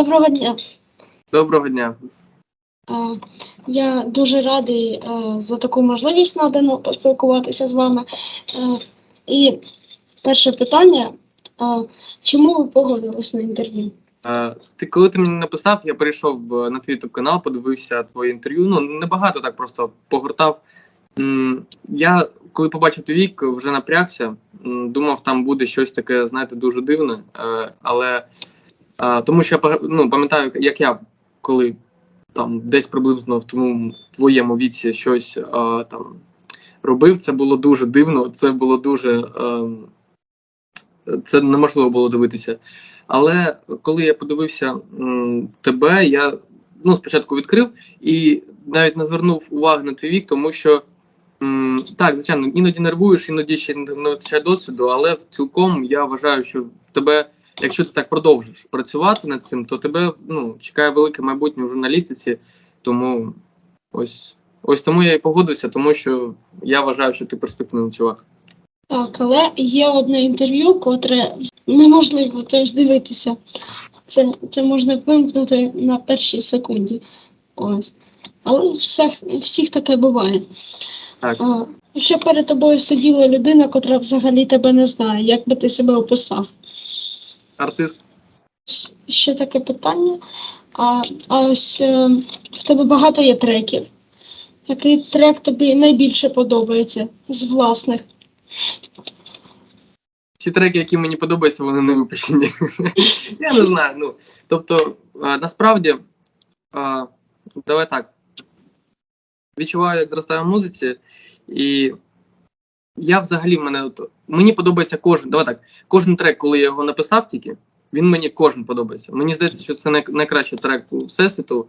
Доброго дня. Доброго дня. Е, Я дуже радий е, за таку можливість надану поспілкуватися з вами. Е, І перше питання: чому ви погодились на інтерв'ю? Ти коли ти мені написав, я перейшов на твій youtube канал, подивився твоє інтерв'ю. Ну небагато так просто погортав. Я коли побачив твій вік, вже напрягся. Думав, там буде щось таке, знаєте, дуже дивне. Але тому що я ну, пам'ятаю, як я коли там десь приблизно в тому твоєму віці щось е, там робив, це було дуже дивно. Це було дуже. ем, Це неможливо було дивитися. Але коли я подивився м, тебе, я ну, спочатку відкрив і навіть не звернув уваги на твій вік, тому що так, звичайно, іноді нервуєш, іноді ще не вистачає досвіду, але цілком я вважаю, що тебе, якщо ти так продовжиш працювати над цим, то тебе ну, чекає велике майбутнє в журналістиці. Тому ось ось тому я і погодився, тому що я вважаю, що ти перспективний чувак. Так, але є одне інтерв'ю, котре неможливо теж дивитися. Це, це можна вимкнути на першій секунді. Ось. Але всіх, всіх таке буває. Так. А, якщо перед тобою сиділа людина, котра взагалі тебе не знає, як би ти себе описав? Артист. Ще таке питання. А, а ось е, в тебе багато є треків. Який трек тобі найбільше подобається з власних? Ці треки, які мені подобаються, вони не випущені. Я не знаю. Ну, тобто, е, насправді, е, давай так. Відчуваю, як зростаю в музиці, і я взагалі мене мені подобається кожен. Давай так, кожен трек, коли я його написав тільки, він мені кожен подобається. Мені здається, що це най- найкращий трек у Всесвіту.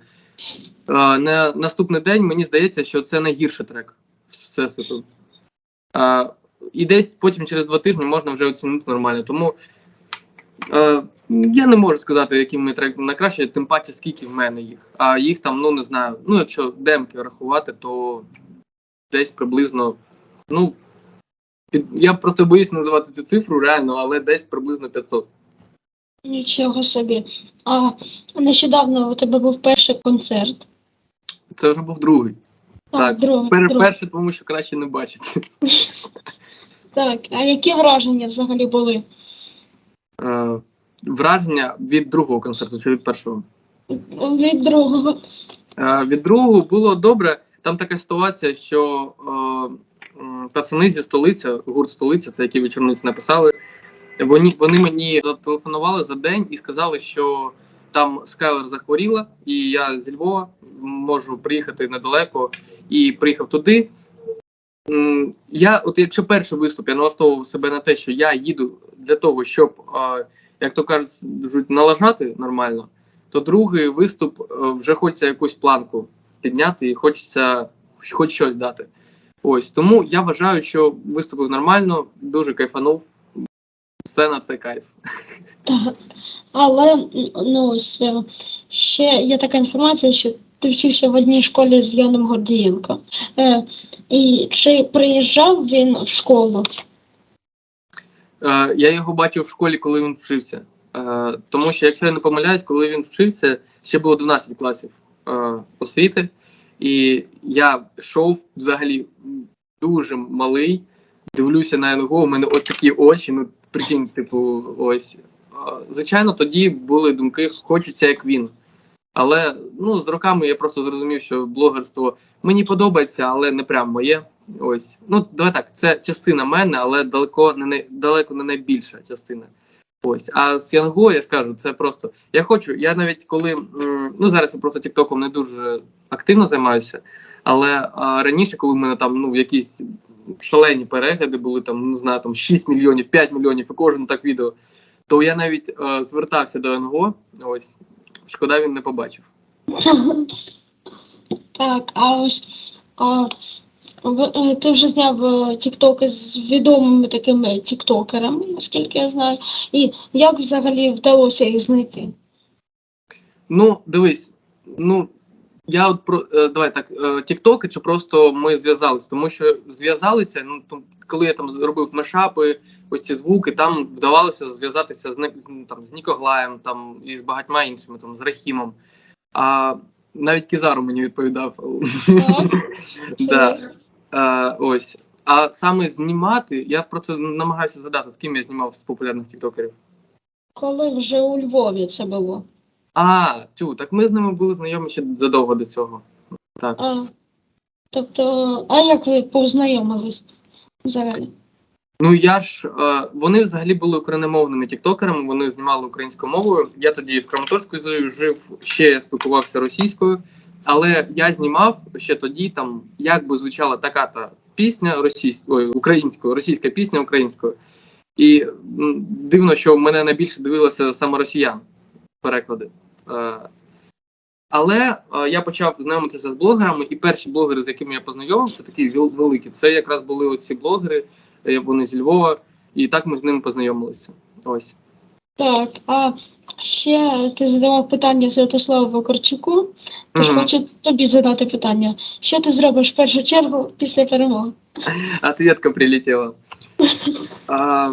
Е, на наступний день мені здається, що це найгірший трек Всесвіту. Е, і десь потім через два тижні можна вже оцінити нормально. Тому е, я не можу сказати, який мій трек найкраще, тим паче, скільки в мене їх. А їх там, ну не знаю. Ну, якщо демки рахувати, то десь приблизно. Ну, я просто боюсь називати цю цифру реально, але десь приблизно 500. Нічого собі. А нещодавно у тебе був перший концерт. Це вже був другий. Так, другий, Пер, другий. перший, тому що краще не бачити. Так, а які враження взагалі були? Е, враження від другого концерту чи від першого? Від другого. Е, Від другого було добре. Там така ситуація, що е, пацани зі столиці, гурт столиця, це які вечорниці написали. Вони, вони мені зателефонували за день і сказали, що там Скайлер захворіла, і я зі Львова можу приїхати недалеко і приїхав туди. Я, от якщо перший виступ, я налаштовував себе на те, що я їду для того, щоб, як то кажуть, налажати нормально, то другий виступ е, вже хочеться якусь планку підняти і хочеться хоч щось дати. Ось тому я вважаю, що виступив нормально, дуже кайфанув. Сцена це кайф. Так. Але ну ось е, ще є така інформація, що ти вчився в одній школі з Яном Гордієнко. Е, і чи приїжджав він в школу? Е, я його бачив в школі, коли він вчився. Е, тому що, якщо я не помиляюсь, коли він вчився, ще було 12 класів е, освіти, і я йшов взагалі дуже малий, дивлюся на НГО, у мене от такі очі, ну прикинь, типу, ось. Звичайно, тоді були думки, хочеться як він. Але ну, з роками я просто зрозумів, що блогерство мені подобається, але не прям моє. Ось. Ну, давай так, це частина мене, але далеко не далеко не найбільша частина. Ось. А з Янго, я ж кажу, це просто. Я хочу, я навіть коли. Ну, зараз я просто Тіктоком не дуже активно займаюся, але а, раніше, коли в мене там ну, якісь шалені перегляди були, там, не знаю, там 6 мільйонів, 5 мільйонів, і кожен так відео, то я навіть е, звертався до НГО. Ось. Шкода, він не побачив. Так, а ось а, ти вже зняв е, тіктоки з відомими такими тіктокерами, наскільки я знаю. І як взагалі вдалося їх знайти? Ну, дивись, ну я от про е, давай так, е, тіктоки чи просто ми зв'язалися, тому що зв'язалися, ну коли я там зробив мешапи, ось ці звуки. Там вдавалося зв'язатися з, з, ну, там, з Нікоглаєм там, і з багатьма іншими, там, з Рахімом. А навіть Кізару мені відповідав. Так, Да. А, ось. А саме знімати, я просто намагаюся згадати, з ким я знімав з популярних тіктокерів. Коли вже у Львові це було. А, тю, так ми з ними були знайомі ще задовго до цього. Так. А, тобто, а як ви познайомились взагалі? Ну я ж е, вони взагалі були україномовними тіктокерами, вони знімали українською мовою. Я тоді в Краматорську жив, ще я спілкувався російською, але я знімав ще тоді, там як би звучала така та пісня російською, українською, російська пісня українською. І дивно, що мене найбільше дивилося саме росіян переклади. Е, але е, я почав знайомитися з блогерами, і перші блогери, з якими я познайомився, такі великі, це якраз були оці блогери, е, вони зі Львова, і так ми з ними познайомилися. Ось. Так, а ще ти задавав питання Святославу Вакарчуку, тож Мгм. хочу тобі задати питання. Що ти зробиш в першу чергу після перемоги? Ответка прилетіла. А,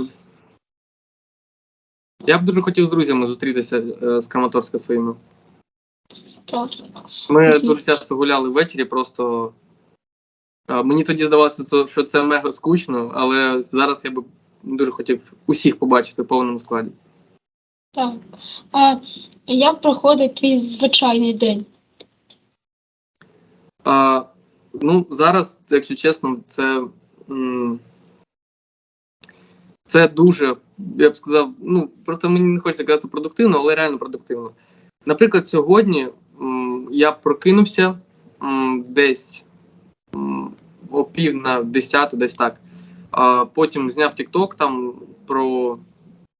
я б дуже хотів з друзями зустрітися е, з Краматорська своїми. Так. Ми Мгм. дуже часто гуляли ввечері, просто а, мені тоді здавалося, це- що це мега скучно, але зараз я би дуже хотів усіх побачити в повному складі. Так. А як проходить твій звичайний день? А, ну, зараз, якщо чесно, це, це дуже, я б сказав, ну, просто мені не хочеться казати продуктивно, але реально продуктивно. Наприклад, сьогодні я прокинувся десь о пів на десяту, десь так. Потім зняв TikTok там про,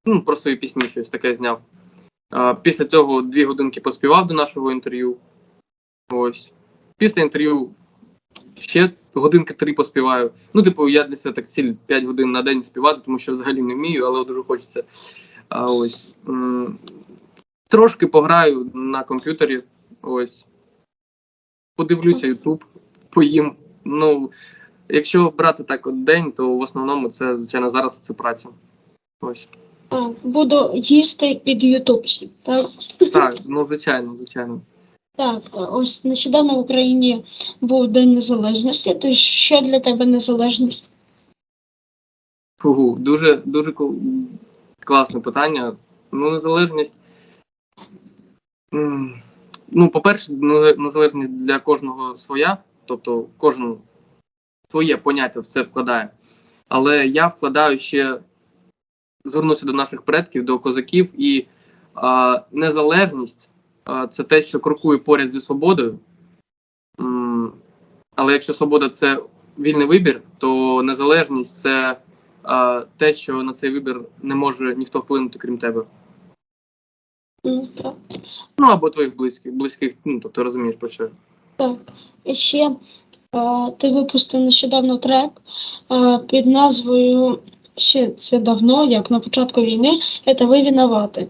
ну, про свої пісні, щось таке зняв. Після цього дві годинки поспівав до нашого інтерв'ю. Ось. Після інтерв'ю ще годинки три поспіваю. Ну, типу, я для себе так ціль 5 годин на день співати, тому що взагалі не вмію, але дуже хочеться. А ось трошки пограю на комп'ютері. Ось. Подивлюся Ютуб, поїм. Ну, якщо брати так от день, то в основному це, звичайно, зараз це праця. Ось. Так, буду їсти під Ютуб. Так? Так, ну звичайно, звичайно. Так, ось нещодавно в Україні був День Незалежності. То що для тебе незалежність? Фугу, дуже дуже класне питання. Ну, незалежність. Ну, по-перше, незалежність для кожного своя, тобто кожен своє поняття в це вкладає. Але я вкладаю ще, звернуся до наших предків, до козаків, і а, незалежність а, це те, що крокує поряд зі свободою. М, Але якщо свобода це вільний вибір, то незалежність це а, те, що на цей вибір не може ніхто вплинути, крім тебе. Так. Ну або твоїх близьких, близьких, ну тобто розумієш про що. Так. І ще е, ти випустив нещодавно трек е, під назвою ще це давно, як на початку війни, це ви винувати.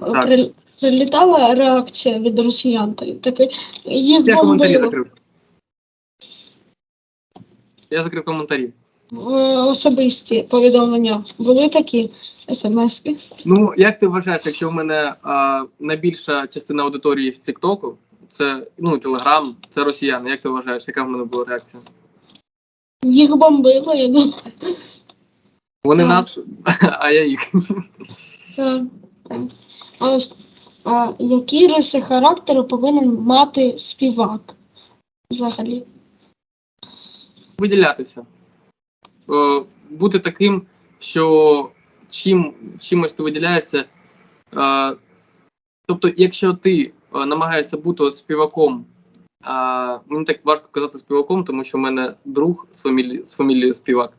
Так. При, прилітала реакція від росіян. та- Таке Я коментарі закрив. Я закрив коментарі. Е, Особисті повідомлення були такі смски. Ну, як ти вважаєш, якщо в мене а, найбільша частина аудиторії в Тіктоку, це ну Телеграм, це росіяни. Як ти вважаєш, яка в мене була реакція? Їх бомбило, я думаю. Вони Так. нас, а я їх. А а, які риси характеру повинен мати співак взагалі? виділятися. Е, бути таким, що чим, чимось ти виділяєшся. Е, тобто, якщо ти е, намагаєшся бути співаком, а, мені так важко казати співаком, тому що в мене друг з фамілії, з фамілією співак.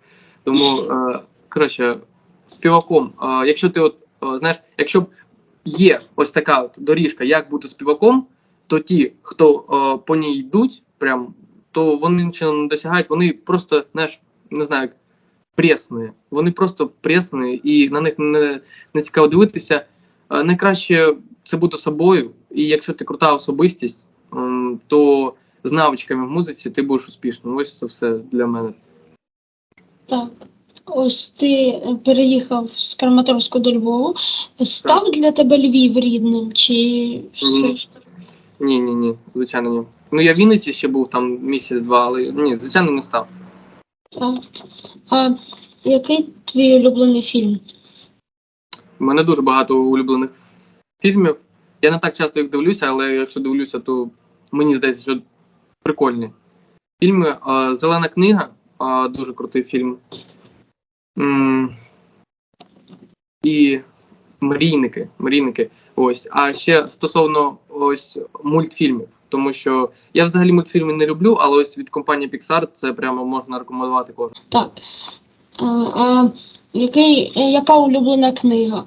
Тому, е, коротше, співаком, е, якщо ти от, знаєш, якщо є ось така от доріжка, як бути співаком, то ті, хто по ній йдуть, прям то вони нічого не досягають, вони просто, знаєш, не знаю, пресні. Вони просто пресні, і на них не, не цікаво дивитися. Найкраще це бути собою, і якщо ти крута особистість, то з навичками в музиці ти будеш успішним. Ось це все для мене. Так. Ось ти переїхав з Краматорську до Львова. Став для тебе Львів рідним? Чи все Ні. Ні, ні, ні, звичайно, ні. Ну я в Вінниці ще був там місяць-два, але ні, звичайно, не став. А, а який твій улюблений фільм? У мене дуже багато улюблених фільмів. Я не так часто їх дивлюся, але якщо дивлюся, то мені здається, що прикольні. Фільми Зелена книга дуже крутий фільм. І Мрійники. Мрійники. Ось. А ще стосовно ось мультфільмів. Тому що я взагалі мультфільми не люблю, але ось від компанії Pixar це прямо можна рекомендувати кожному. Так. А, а який, яка улюблена книга?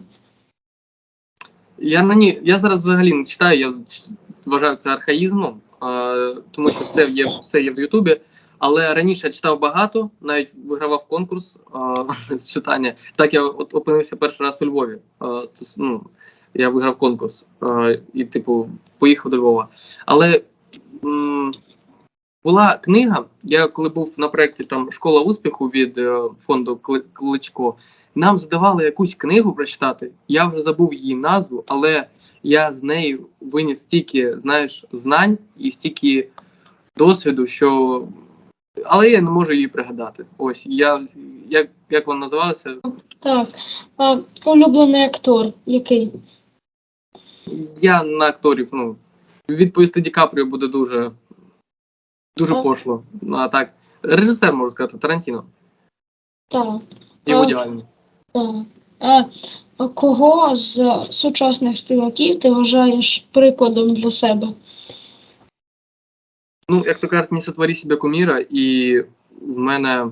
Я на ні, я зараз взагалі не читаю, я вважаю це архаїзмом, е, тому що все є, все є в Ютубі. Але раніше я читав багато, навіть вигравав конкурс е, з читання. Так я от опинився перший раз у Львові. Е, ну, я виграв конкурс е, і, типу, поїхав до Львова. Але м, була книга, я коли був на проєкті там Школа успіху від е, фонду Кличко, нам задавали якусь книгу прочитати. Я вже забув її назву, але я з нею виніс стільки, знаєш, знань і стільки досвіду, що. Але я не можу її пригадати. Ось я як, як вона називалася? Так. А, улюблений актор який? Я на акторів, ну, відповісти Ді Капріо буде дуже, дуже Так. пошло. Ну, а так, режисер можу сказати, Тарантіно. Так. Його А, так. А, а кого з сучасних співаків ти вважаєш прикладом для себе? Ну, як то кажуть, не сотворі себе куміра, і в мене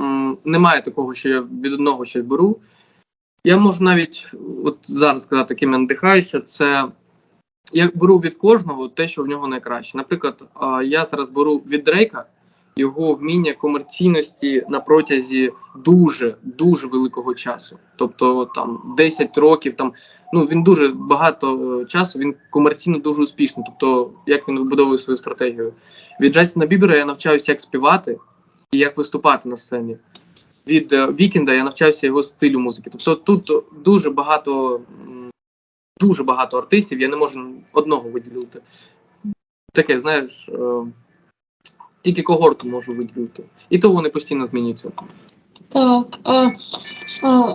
м, немає такого, що я від одного щось беру. Я можу навіть от зараз сказати, ким я надихаюся, це я беру від кожного те, що в нього найкраще. Наприклад, я зараз беру від Дрейка його вміння комерційності на протязі дуже дуже великого часу. Тобто там 10 років, там ну він дуже багато е, часу, він комерційно дуже успішний. Тобто, як він вибудовує свою стратегію. Від Джастіна Бібера я навчаюся, як співати і як виступати на сцені. Від е, Вікенда я навчався його стилю музики. Тобто тут дуже багато, дуже багато артистів, я не можу одного виділити. Таке, знаєш, е, тільки когорту можу виділити. І то вони постійно змінюються. Так. А, а,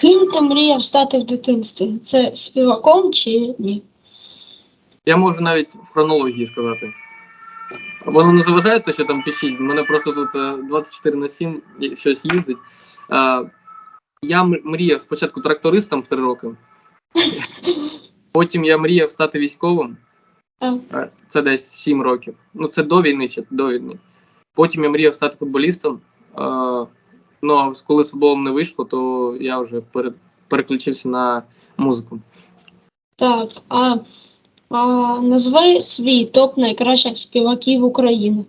ким ти мріяв стати в дитинстві? Це співаком чи ні? Я можу навіть в хронології сказати. Воно не заважає те, що там пишіть. У мене просто тут е, 24 на 7 щось їздить. Е, Я мріяв спочатку трактористом в 3 роки. Потім я мріяв стати військовим. Це десь 7 років. Ну, це до війни ще до війни. Потім я мріяв стати футболістом. Е, Ну, а коли з футболом не вийшло, то я вже пере- переключився на музику. Так. А, а назви свій топ найкращих співаків України.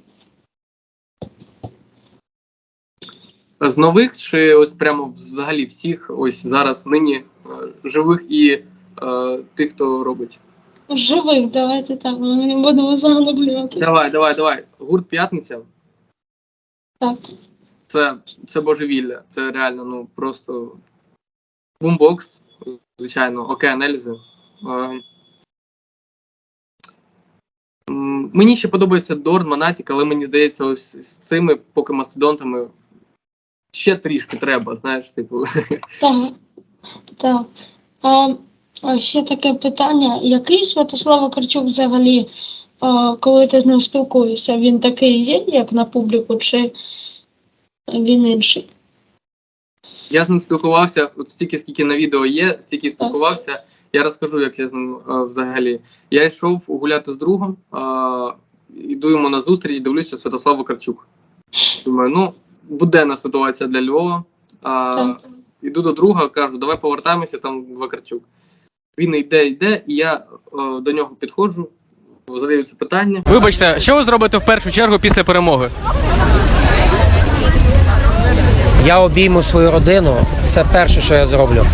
З нових чи ось прямо взагалі всіх, ось зараз нині е, живих і е, тих, хто робить. Живих, давайте так, ми не будемо заглиблюватися. Давай, давай, давай. Гурт П'ятниця. Так. Це, це божевілля. Це реально, ну просто бумбокс, звичайно, океан Ельзи. Е, Мені ще подобається Дорн, Монатік, але мені здається, ось з цими поки мастодонтами ще трішки треба, знаєш, типу. Так. Так. А, а ще таке питання. Який Святослав Вакарчук взагалі, а, коли ти з ним спілкуєшся, він такий є, як на публіку, чи він інший? Я з ним спілкувався, от стільки, скільки на відео є, стільки спілкувався. Я розкажу, як я з ним е, взагалі. Я йшов гуляти з другом, іду йому на зустріч, дивлюся Святослав Вакарчук. Думаю, ну, буденна ситуація для Львова. А, іду до друга, кажу, давай повертаємося, там Вакарчук. Він йде, йде, і я е, до нього підходжу, задаю це питання. Вибачте, що ви зробите в першу чергу після перемоги? Я обійму свою родину, це перше, що я зроблю.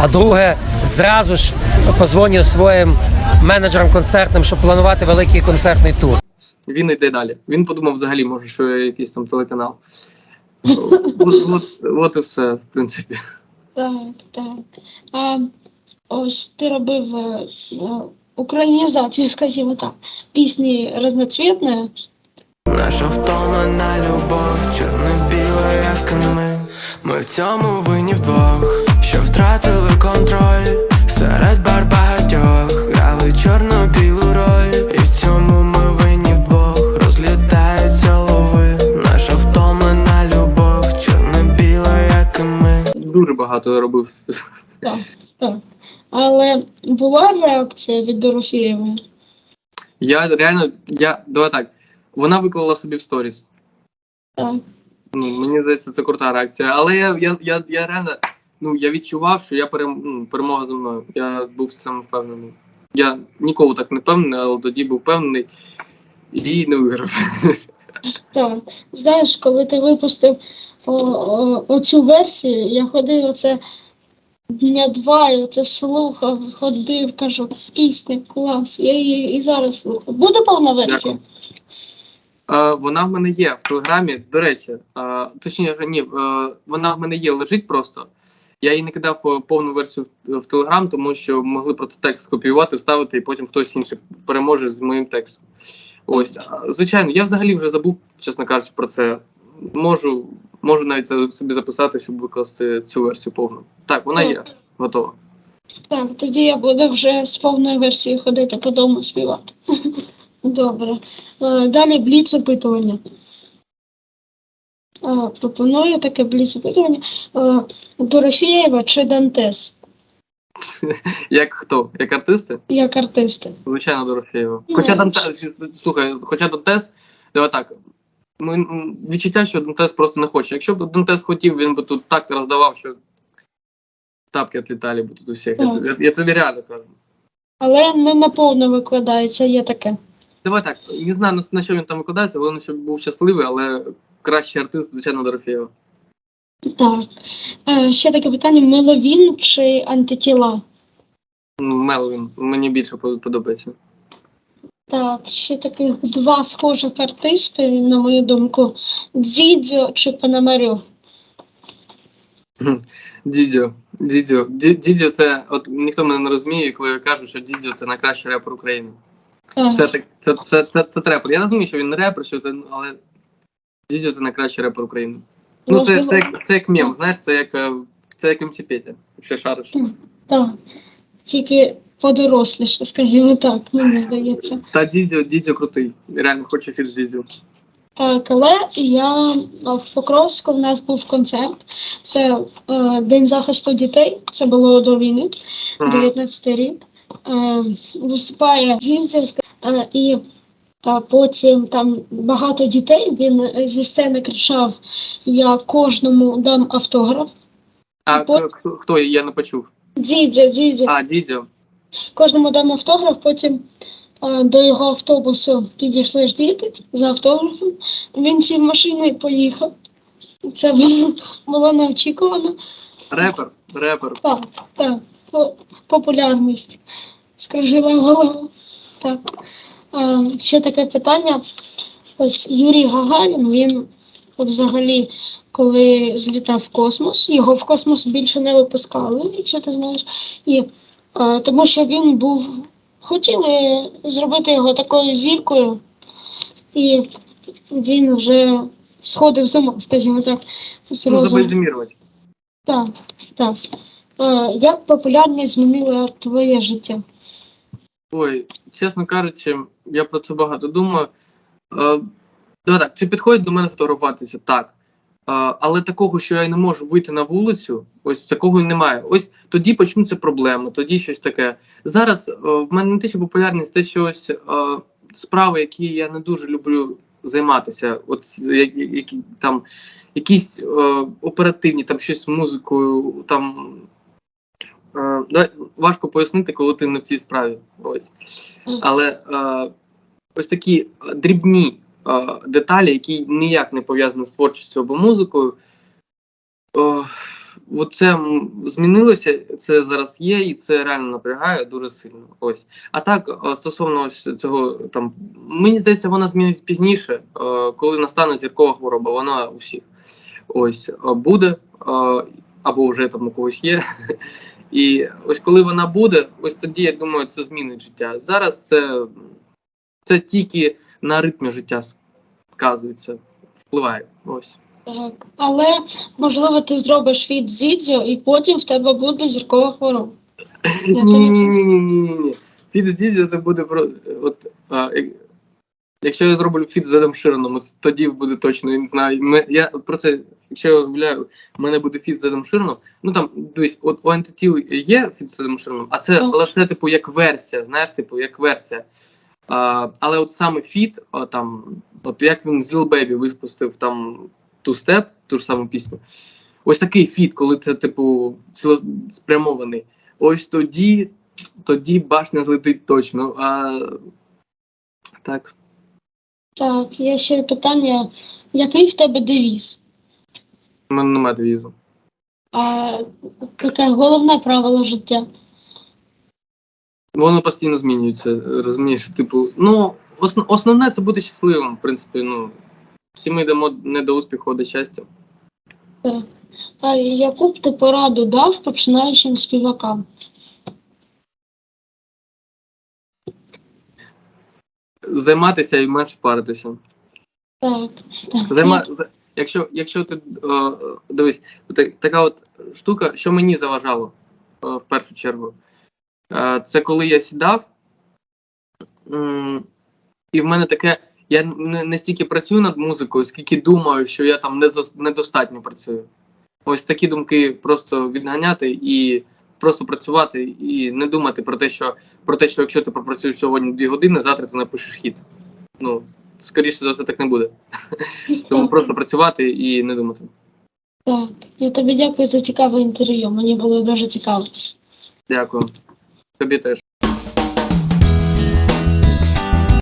А друге, зразу ж позвоню своїм менеджерам концертним, щоб планувати великий концертний тур. Він йде далі. Він подумав, взагалі, може, що я якийсь там телеканал. От, от, от і все, в принципі. Так, так. А ось ти робив е, е, українізацію, скажімо так, пісні разноцвітної. Наша втомлена любов, чорно-біла, як ми. Ми в цьому винні вдвох, що втратили контроль. Серед бар багатьох грали чорно-білу роль. І в цьому ми винні вдвох, розлітаються лови. Наша втомлена любов, чорно-біла, як і ми. Дуже багато робив. Так, так. Але була реакція від Дорофєєвої? Я реально, я давай так. Вона виклала собі в сторіс. Так. Ну, мені здається, це крута реакція. Але я, я, я, я реально ну, я відчував, що я перем, ну, перемога за мною. Я був в цьому впевнений. Я ніколи так не впевнений, але тоді був впевнений і не виграв. Так. Знаєш, коли ти випустив о, о, оцю версію, я ходив оце дня два, і оце слухав, ходив, кажу, пісня, клас. Я її і зараз слухаю. Буде повна версія? Е, вона в мене є в телеграмі. До речі, е, точніше, ні, е, вона в мене є, лежить просто. Я її не кидав повну версію в, телеграм, тому що могли просто текст скопіювати, вставити, і потім хтось інший переможе з моїм текстом. Ось, звичайно, я взагалі вже забув, чесно кажучи, про це. Можу, можу навіть це собі записати, щоб викласти цю версію повну. Так, вона є, готова. Так, тоді я буду вже з повною версією ходити по дому співати. Добре. Е, Далі бліц опитування. Е, Пропоную таке бліц опитування. Е, Дорофєєва чи Дантес Як хто? Як артисти? як артисти? Звичайно, Дорофєєва. Ну, Хоча Дантес, слухай, хоча Дантес, давай так. Ми, відчуття, що Дантес просто не хоче. Якщо б Дантес хотів, він би тут так роздавав, що тапки відлітали б тут у всіх. Я, я, я тобі реально кажу. Але не наповно викладається, є таке. Давай так, не знаю, на, що він там викладається, головне, щоб був щасливий, але кращий артист, звичайно, Дорофєєва. Так. Е, Ще таке питання: меловін чи антитіла? Ну, Мелвін, мені більше подобається. Так, ще таких два схожих артисти, на мою думку: Дзідзьо чи Пономарьов. Дідьо. Дідьо. Ді- Дідьо це, от ніхто мене не розуміє, коли я кажу, що Дідьо це найкращий репер України. Це, так, це, це, це, це трепер. Я розумію, що він не репер, що це, але Дідьо це найкращий репер України. Ну, це, це, як, це як мем, знаєш, це як, е, це як МС Петя, якщо шариш. Так, тільки подоросліше, скажімо так, мені здається. Та Дідьо, Дідьо крутий. Реально хочу фіт з Дідьо. Так, але я в Покровську в нас був концерт. Це е, День захисту дітей. Це було до війни, 19 рік. Е, виступає Дзінзівська, е, і а потім там багато дітей. Він зі сцени кричав: Я кожному дам автограф. А По- хто, хто я не почув? Дідзя, дідзя. А, Дідьо. Кожному дам автограф, потім е, до його автобусу підійшли ж діти за автографом. Він сів в машину і поїхав. Це було, було неочікувано. Репер, репер. Так, так, по- популярність скружила голову. Так. Е, ще таке питання. Ось Юрій Гагарін, він взагалі, коли злітав в космос, його в космос більше не випускали, якщо ти знаєш. І, тому що він був. Хотіли зробити його такою зіркою, і він вже сходив з ума, скажімо так, з Ну, розуму. Так, так. Е, як популярність змінила твоє життя? Ой, чесно кажучи, я про це багато думаю. Е, так, чи підходить до мене фотографуватися? Так. Але такого, що я не можу вийти на вулицю, ось такого немає. Ось тоді почнуться проблеми, тоді щось таке. Зараз е, в мене не те, що популярність, те, що ось е, справи, які я не дуже люблю займатися. От які там якісь е, оперативні, там щось з музикою, там. Важко пояснити, коли ти не в цій справі. Ось. Але е, ось такі дрібні деталі, які ніяк не пов'язані з творчістю або музикою. Е, от це м, змінилося, це зараз є, і це реально напрягає дуже сильно. Ось. А так, е, стосовно ось цього, там, мені здається, вона зміниться пізніше, е, коли настане зіркова хвороба, вона у всіх. ось буде, або вже там у когось є. І ось коли вона буде, ось тоді я думаю, це змінить життя. Зараз це, це тільки на ритмі життя сказується, впливає. Ось. Так. Але можливо ти зробиш фіт з Ідзіо і потім в тебе буде зіркова хвороба. Ні-ні-ні. ні, ні, ні, ні. Фіт з Дідзі це буде про. От, а, якщо я зроблю фіт з Едом Широном, тоді буде точно, я не знаю. Ми, я про це, якщо я уявляю, в мене буде фіт з Едом Широном, ну там, дивись, от у антитіл є фіт з Едом Широном, а це, але це, типу, як версія, знаєш, типу, як версія. Але от саме фіт, там, от як він з Lil Baby випустив там ту степ, ту ж саму пісню. Ось такий фіт, коли це, типу, цілеспрямований. Ось тоді, тоді башня злетить точно. А так. Так, є ще питання, який в тебе девіз? У мене немає девізу. А таке головне правило життя. Воно постійно змінюється, розумієш? Типу, ну, осно- основне це бути щасливим, в принципі, ну. Всі ми йдемо не до успіху, а до щастя. А яку б ти пораду дав починаючим співакам? Займатися і менше паритися. Так, так. Займа... за- Якщо, якщо ти дивись, та- така от штука, що мені заважало в першу чергу, це коли я сідав, і в мене таке, я не, стільки працюю над музикою, скільки думаю, що я там недостатньо працюю. Ось такі думки просто відганяти і просто працювати, і не думати про те, що про те, що якщо ти пропрацюєш сьогодні дві години, завтра ти напишеш хіт. Ну, скоріше за все, так не буде. Тому просто працювати і не думати. так. Я тобі дякую за цікаве інтерв'ю. Мені було дуже цікаво. Дякую. Тобі теж.